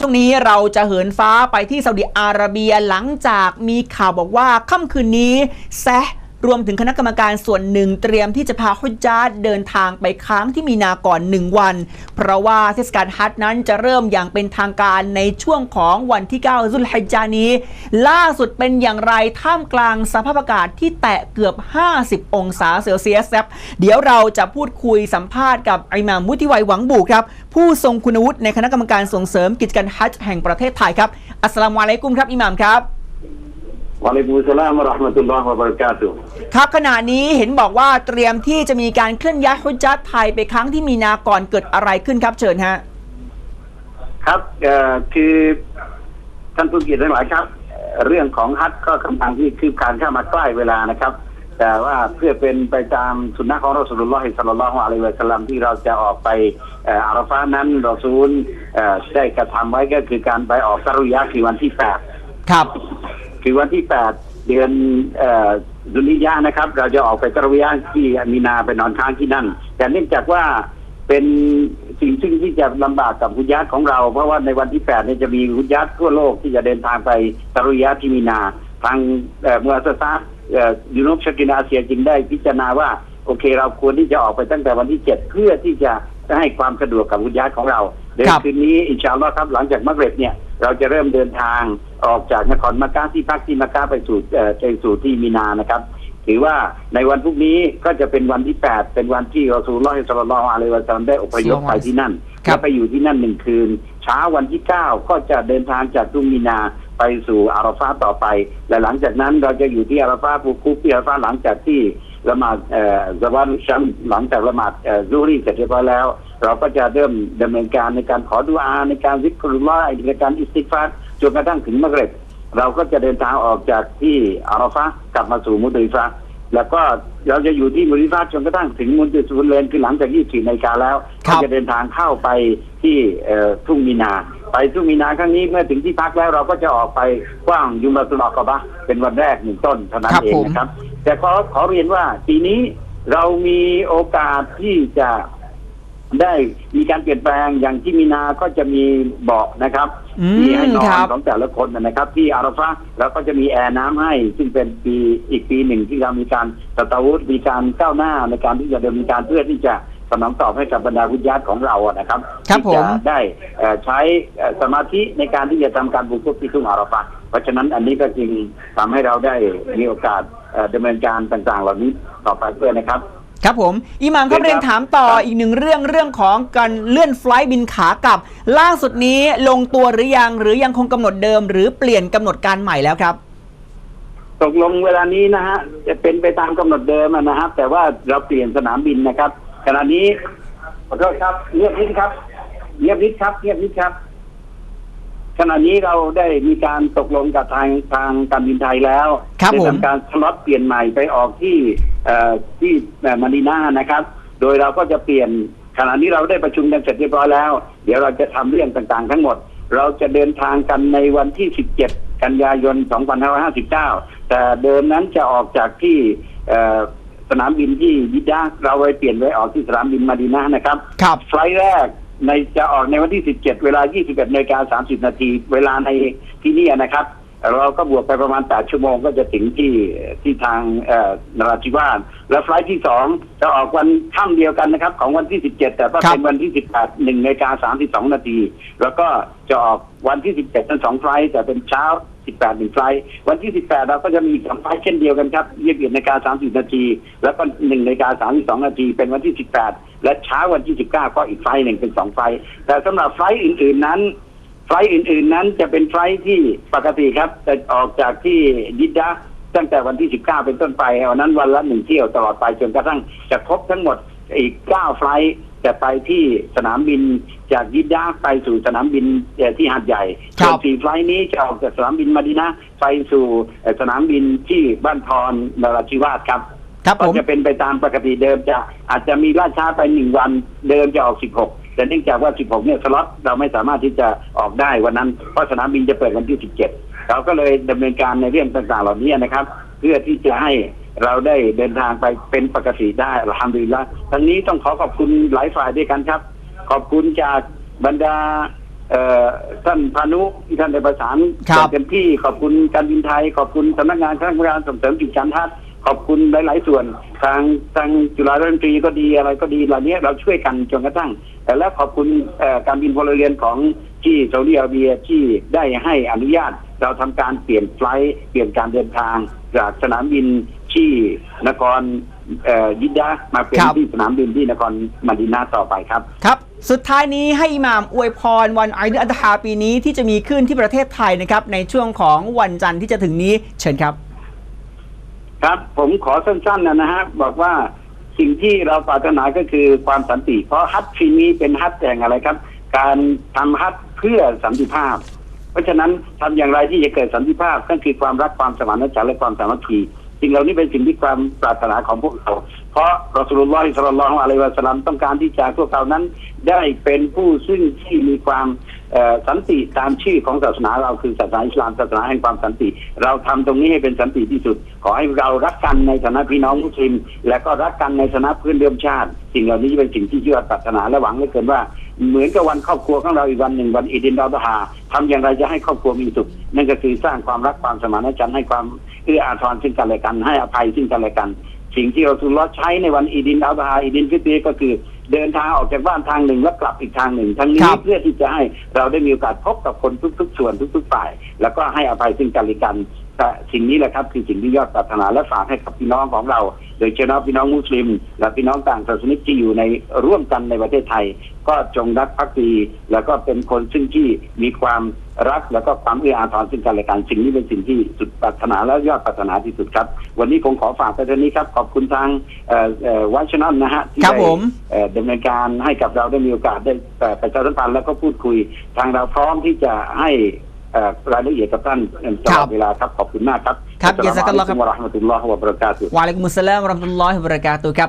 ช่วงนี้เราจะเหินฟ้าไปที่ซาอุดิอาระเบียหลังจากมีข่าวบอกว่าค่ำคืนนี้แซะ รวมถึงคณะกรรมการส่วนหนึ่งเตรียมที่จะพาฮุจญาตเดินทางไปค้างที่มีนาก่อนหนึ่งวัน เพราะว่าเทศกาลฮัจนั้นจะเริ่มอย่างเป็นทางการในช่วงของวันที่9ซุลฮิจานี้ ล่าสุดเป็นอย่างไรท่ามกลางสภาพอากาศที่แตะเกือบ 50 องศาเซลเซียสครับเดี๋ยวเราจะพูดคุยสัมภาษณ์กับอิหม่ามมุติไวยหวังบุกครับ ผู้ทรงคุณวุฒิในคณะกรรมการส่งเสริมกิจการฮัจแห่งประเทศไทยครับอัสสลามุอะลัยกุมครับอิหม่ามครับ วะอะลัยกุมุสสลามวะเราะห์มะตุลลอฮ์วะบะเราะกาตุฮ์ครับขณะนี้เห็นบอกว่าเตรียมที่จะมีการเคลื่อนย้ายฮุจจัดไทยไปครั้งที่มีนาก่อนเกิดอะไรขึ้นครับเชิญฮะ ครับเอ่อคือท่านผู้เกียรติทั้งหลายครับเอ่อเรื่องของฮัจญ์ก็กำลังที่คืบคลานเข้ามาใกล้เวลานะครับ แต่ว่าเพื่อเป็นไปตามสุนนะของรอสูลุลลอฮิศ็อลลัลลอฮุอะลัยฮิวะซัลลัมที่เราจะออกไปเอ่ออาราฟานั้นรอซูลเอ่อได้กระทำไว้ก็คือการไปออกตะรุยะห์คือวันที่แปด ครับ คือวันที่8เดือนเอ่อดุลิยะนะครับ เราจะออกไปตะระเวียที่มีนาไปนอนค้างที่นั่น แต่เนื่องจากว่าเป็นสิ่งซึ่งที่จะลำบากกับหุญญาตของเรา เพราะว่าในวันที่8เนี่ยจะมีหุญญาตทั่วโลกที่จะเดินทางไปตะรุยะที่มีนา ทางเอ่อมูอัสสะซะห์เอ่อยูโรปชกินอาเซียจึงได้พิจารณาว่าโอเค เราควรที่จะออกไปตั้งแต่วันที่7เพื่อที่จะให้ความสะดวกกับหุญญาตของเรา เดินครับคืนนี้อินชาอัลลอฮ์ครับหลังจากมักเร็บเนี่ยเราจะเริ่มเดินทางออกจากนครมักกะที่พักที่มักกะไปสู่เอ่อไปสู่ที่มีนานะครับ ถือว่าในวันพรุ่งนี้ก็จะเป็นวันที่8เป็นวันที่รอซูลุลลอฮิศ็อลลัลลอฮุอะลัยฮิวะซัลลัมได้อพยพไปที่นั่นครับและไปอยู่ที่นั่นหนึ่งคืน เช้าวันที่9ก็จะเดินทางจากทุ่งมีนาไปสู่อาราฟาต่อไป และหลังจากนั้นเราจะอยู่ที่อาราฟาภูคุฟที่อาราฟาหลังจากที่ละหมาดเอ่อซะวันชัมหลังจากละหมาดเอ่อซูรีเสร็จเรียบร้อยแล้ว เราก็จะเริ่มดำเนินการในการขอดุอาในการซิกรุลลอฮ์ในการอิสติกฟาร์จนกระทั่งถึงมักเร็บเราก็จะเดินทางออกจากที่อาราฟะห์กลับมาสู่มุดริฟะห์แล้วก็เราจะอยู่ที่มุดริฟะห์จนกระทั่งถึงมุดริฟุลเลนคือหลังจาก24นาฬิกาแล้วครัก็บจะเดินทางเข้าไปที่เอ่อทุ่งมีนา ไปทุ่งมีนาครั้งนี้เมื่อถึงที่พักแล้วเราก็จะออกไปกว้างยุมาตุลอกบะห์เป็นวันแรกหนึ่งต้นเท่านั้นครับเองผมนะครับ แต่ขอขอเรียนว่าปีนี้เรามีโอกาสที่จะ ได้มีการเปลี่ยนแปลงอย่างที่มีนาก็จะมีเบาะนะครับอืมที่ให้นอครันบ ของแต่ละคนนะครับ ที่อาราฟะห์แล้วก็จะมีแอร์น้ำให้ ซึ่งเป็นปีอีกปีหนึ่งที่เรามีการสตาวุธมีการก้าวหน้าในการที่จะดำเนินการเพื่อที่จะสนองตอบให้กับบรรดาวิญญาณของเราอะนะครับครับที่จะผมได้เอ่อใช้เอ่อสมาธิในการที่จะทำการบุกรุกที่ทุ่งอาราฟะห์เพราะฉะนั้นอันนี้ก็จึงทำให้เราได้มีโอกาสเอ่อดำเนินการต่างๆ เหล่านี้ต่อไปเพื่อนะครับ ครับผมอิหม่ามครับเชิญครับเรียนถามต่ออีกหนึ่งเรื่องเรื่องของการเลื่อนไฟลท์บินขากลับ ล่าสุดนี้ลงตัวหรือยังหรือยังคงกำหนดเดิม หรือเปลี่ยนกำหนดการใหม่แล้วครับ ตกลงเวลานี้นะฮะจะเป็นไปตามกำหนดเดิมอะนะครับแต่ว่าเราเปลี่ยนสนามบินนะครับขณะนี้ขอโทษครับเงียบนิดครับเงียบนิดครับเงียบนิดครับ ขณะนี้เราได้มีการตกลงกับทางทางการบินไทยแล้วครับได้ผม ทำการสล็อตเปลี่ยนใหม่ไปออกที่เอ่อที่เอ่อมานีนานะครับ โดยเราก็จะเปลี่ยนขณะนี้เราได้ประชุมกันเสร็จเรียบร้อยแล้ว เดี๋ยวเราจะทำเรื่องต่างๆ ทั้งหมด เราจะเดินทางกันในวันที่ 17 กันยายน 2559 แต่เดิมนั้นจะออกจากที่เอ่อสนามบินที่ยิดดาห์เราไปเปลี่ยนไปออกที่สนามบินมาดีนานะครับ ครับ ไฟล์แรก ในจะออกในวันที่ 17 เวลา 21นาฬิกา30 นาที เวลาในที่นี่นะครับ เราก็บวกไปประมาณ 8 ชั่วโมงก็จะถึงที่ที่ทางเอ่อนราธิวาสแล้วไฟล์ที่ 2 จะออกวันค่ำเดียวกันนะครับ ของวันที่ 17 แต่ว่าครับเป็นวันที่ 18 1นาฬิกา32 นาที แล้วก็จะออกวันที่ 17ทั้งสองไฟล์แต่เป็นเช้า 18หนึ่งไฟล์วันที่ 18 เราก็จะมีอีกสองไฟล์เช่นเดียวกันครับ21นาฬิกา30 นาที แล้วก็1นาฬิกา32 นาที เป็นวันที่ 18 และเช้าวันที่ 19 ก็อีกไฟล์หนึ่งเป็นสองไฟล์แต่สำหรับไฟล์อื่น ๆนั้น ไฟล์อื่น ๆ นั้นจะเป็นไฟล์ที่ปกติครับจะออกจากที่ยิดดาตั้งแต่วันที่ 19 เป็นต้นไปวันนั้นวันละหนึ่งเที่ยวตลอดไปจนกระทั่งจะครบทั้งหมดอีก 9 ไฟล์ จะไปที่สนามบินจากยิดดาห์ไปสู่สนามบินเอ่อที่หาดใหญ่ครับส่วนสี่ไฟล์นี้จะออกจากสนามบินมาดีนะห์ไปสู่เอ่อสนามบินที่บ้านพรนราธิวาสครับ ครับผก็ม จะเป็นไปตามปกติเดิมจะอาจจะมีล่าช้าไปหนึ่งวันเดิมจะออก 16 แต่เนื่องจากว่า 16 เนี่ยสล็อตเราไม่สามารถที่จะออกได้วันนั้น เพราะสนามบินจะเปิดวันที่ 17 เราก็เลยดำเนินการในเรื่องต่างๆเหล่านี้นะครับ เพื่อที่จะให้เราได้เดินทางไปเป็นปกติได้ทำดีละทั้งนี้ต้องขอขอบคุณหลายฝ่ายด้วยกันครับ ขอบคุณจากบรรดาเอ่อท่านพานุที่ท่านได้ประสานครับอย่างเต็มที่ขอบคุณการบินไทย ขอบคุณสำนักงานคณะกรรมการส่งเสริมกิจการทัศน์ขอบคุณหลาย ๆ ส่วนทางทางจุฬาลงกรณ์ก็ดีอะไรก็ดีเหล่านี้เราช่วยกันจนกระทั่ง แต่แล้วขอบคุณเอ่อการบินพลเรือนของที่ซาอุดิอาระเบียที่ได้ให้อนุญาต เราทำการเปลี่ยนไฟลท์เปลี่ยนการเดินทาง จากสนามบินที่นครเอ่อยิดดาห์มาเป็นครับที่สนามบินที่นครมาดินาต่อไปครับครับสุดท้ายนี้ให้อิหม่ามอวยพรวันอัลอัดฮาปีนี้ที่จะมีขึ้นที่ประเทศไทยนะครับ ในช่วงของวันจันทร์ที่จะถึงนี้เชิญครับ ครับผมขอสั้นๆนะนะฮะบอกว่าสิ่งที่เราปรารถนาก็คือความสันติ เพราะฮัทปีนี้เป็นฮัทแห่งอะไรครับ การทำฮัทเพื่อสันติภาพ เพราะฉะนั้นทำอย่างไรที่จะเกิดสันติภาพก็คือความรักความสมานฉันท์และความสามัคคี สิ่งเหล่านี้เป็นสิ่งที่ความปรารถนาของพวกเรา เพราะรอสูลุลลอฮิศ็อลลัลลอฮุอะลัยวะสัลลัมต้องการที่จะพวกเรานั้น ได้เป็นผู้ซึ่งที่มีความสันติตามชื่อของศาสนาเราคือศาสนาอิสลามศาสนาแห่งความสันติ เราทำตรงนี้ให้เป็นสันติที่สุด ขอให้เรารักกันในฐานะพี่น้องมุสลิม และก็รักกันในฐานะเพื่อนเดิมชาติ สิ่งเหล่านี้เป็นสิ่งที่ยอดปรารถนาและหวังเหลือเกินว่า เหมือนกับวันครอบครัวของเราอีกวันหนึ่งวันอีดินดอลฮาทำอย่างไรจะให้ครอบครัวมีสุขนั่นก็คือสร้างความรักความสมานฉันท์ให้ความ เอื้ออาทรซึ่งกันและกัน ให้อภัยซึ่งกันและกัน สิ่งที่เราสุลลอฮ์ใช้ในวันอีดินอัลบฮาอีดินฟิตรีก็คือเดินทางออกจากบ้านทางหนึ่งแล้วกลับอีกทางหนึ่ง ทั้งนี้ครับเพื่อที่จะให้เราได้มีโอกาสพบกับคนทุก ๆ ส่วนทุก ๆ ฝ่าย แล้วก็ให้อภัยซึ่งกันและกันแต่ สิ่งนี้แหละครับคือสิ่งที่ยอดปรารถนาและฝากให้กับพี่น้องของเรา โดยเฉพาะพี่น้องมุสลิม และพี่น้องต่างศาสนิกที่อยู่ในร่วมกันในประเทศไทย ก็จงรักภักดีแล้วก็เป็นคนซึ่งที่มีความรักแล้วก็ความเอื้ออาทรซึ่งกันและกันสิ่งนี้เป็นสิ่งที่สุดปรารถนาและยอดปรารถนาที่สุดครับ วันนี้ผมขอฝากไปเท่านี้ครับ ขอบคุณทางวัชนอนนะฮะที่ครับได้ผมเอ่อดำเนินการให้กับเราได้มีโอกาสได้เอ่อประชาสัมพันธ์แล้วก็พูดคุยทางเราพร้อมที่จะให้เอ่อ รายละเอียดกับท่านตลอดเวลาครับขอบคุณมากครับครับอัสสลามุอะลัยกุมยะซักัลลอฮ์ครับวะเราะห์มะตุลลอฮ์วะบะเราะกาตุฮ์วะอะลัยกุมุสสลามวะเราะห์มะตุลลอฮิวะบะเราะกาตุฮ์ครับ